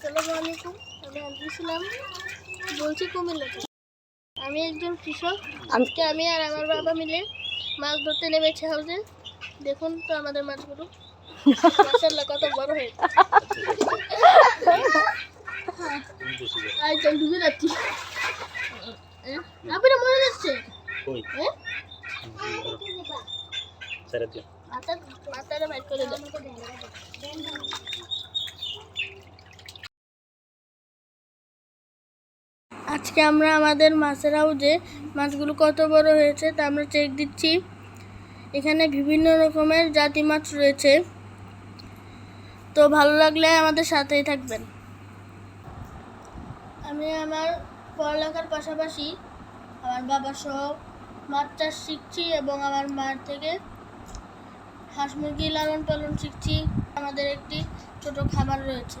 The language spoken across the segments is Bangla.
আসসালামু আলাইকুম। আমি ইসলাম বলছি কুমিল্লা থেকে। আমি একজন কৃষক। আজকে আমি আর আমার বাবা মিলে মাছ ধরতে নেমেছি হাউজে। দেখুন তো আমাদের মাছগুলো। মাসাল্লাহ কত বড় আজ জল ডুবে যাচ্ছি। আপনারা মনে যাচ্ছে? হ্যাঁ? মাথাটা বাইর করে দেন আজকে আমরা আমাদের মাছের হাউজে মাছগুলো কত বড় হয়েছে তা আমরা চেক দিচ্ছি। এখানে বিভিন্ন রকমের জাতি মাছ রয়েছে। তো ভালো লাগলে আমাদের সাথেই থাকবেন। আমি আমার পড়ালেখার পাশাপাশি আমার বাবা সহ মাছ চাষ শিখছি এবং আমার মার থেকে হাঁস মুরগি লালন পালন শিখছি। আমাদের একটি ছোট খামার রয়েছে।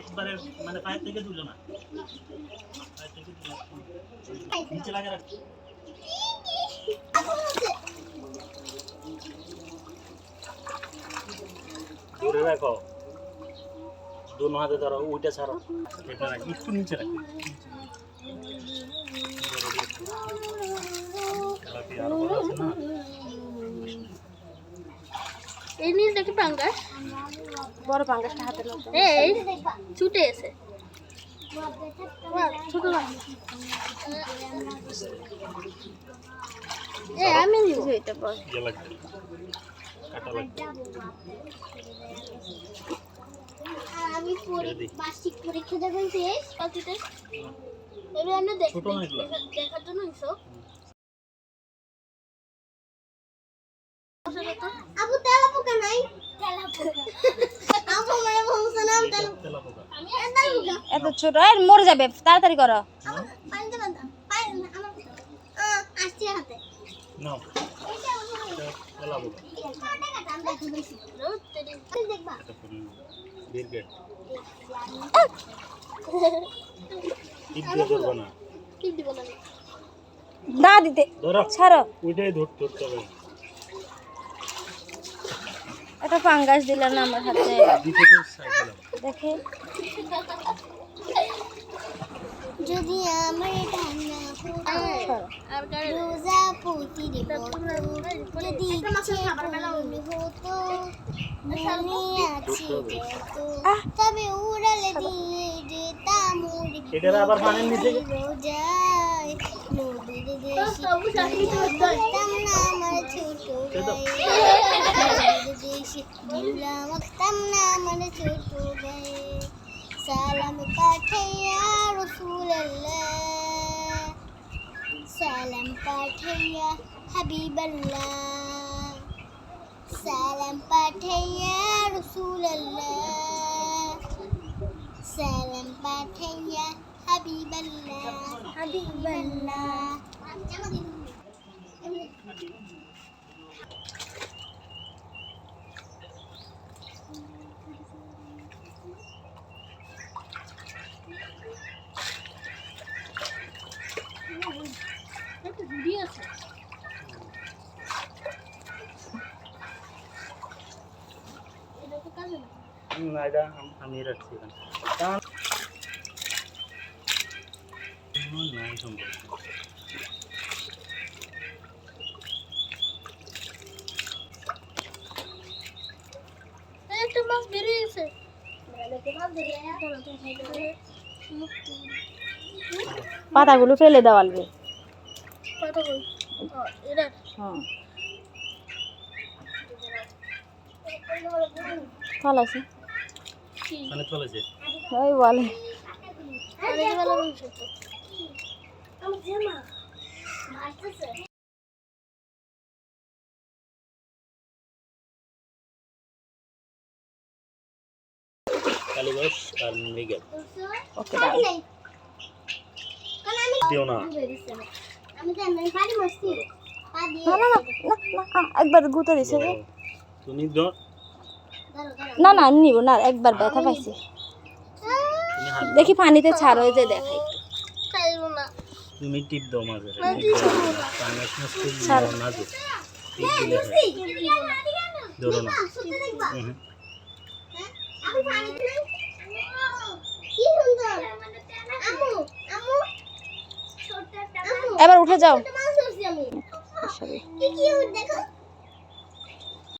একবারে মানে পায়ের থেকে তুলো না। পায়ের থেকে নিচে লাগে রাখ। দূরে রাখো। দোনো হাতে ধরো ওইটা ছাড়ো। এটা রাখ একটু নিচে রাখো। আরও বড় আছে না? এই নীল দেখি পাঙ্গাস? বড় পাঙ্গাসটা হাতে নাও এই ছুটে এসে। ছোট। এ আমি নিব। এটা বড়। ইয়ে লাগবে। কাটা লাগবে। আমি। বার্ষিক পরীক্ষা যখন শেষ পাখিতে এবার আমরা দেখ ছোট না এগুলো? দেখা- দেখার জন্য নিছো আবু তেলা পোকা নাই তেলা পোকা আবু মানে বলছ না তেলা তেলা পোকা আমি তেলা পোকা এত ছোট আর মরে যাবে তাড়াতাড়ি করো পানি দেবেন না পানি না আমার আহ, আসছে হাতে নাও এটা আমার এটা তেলা পোকা কাটা কাটা আমি দেখি বেশি রোদ তেরি দেখবা এটা ফুল বিরগেট টিপ দিয়ে ধরবো মরে যাবে তাড়াতাড়ি না না দিতে ছাড়ো। ওইটাই ধর ধরতে হবে। একটা পাঙ্গাস দিলাম না আমার হাতে। দেখে। যদি আমার ঠান্ডা রোজা প্রতিদিন যদি ইচ্ছে পূরণ হতো মনে আছে তবে উড়ালে দিয়ে যেতাম আবার পানির নিচে? রোজায়। নদীর দেশে না আমার ছোট দেশে ধুলা না আমার ছোট গায়ে সালাম পাঠাইয়া রসুলাল্লাহ সালাম পাঠাইয়া হাবিবাল্লাহ সালাম পাঠাইয়া রসুলাল্লাহ সালাম পাঠাইয়া হাবিবাল্লাহ হাবিবাল্লাহ এটা তো কাজে না না এটা আম- আমি রাখছি এখানে কারণ না সম্ভব এই একটা মাছ বেরিয়েছে পাতাগুলো ফেলে দাও আলবে পাতা কই ও, এটা হ্যাঁ। ফালাইছে কি? মানে চলেছে ওই বলে। জামা কালীবাস আর মৃগেল। ওকে দিও না। না না না একবার গুঁতো দিছে না না আমি নিব না একবার ব্যথা পাইছি। দেখি পানিতে ছাড় হয়ে যায় দেখাই তুমি টিপ দাও মাঝে হয়। ধরো না সত্যি দেখবা হুম। আমি পানি দিলাম কি সুন্দর আমু আমু ছোট একটা আমু এবার উঠে যাও। সরি। কি দেখো।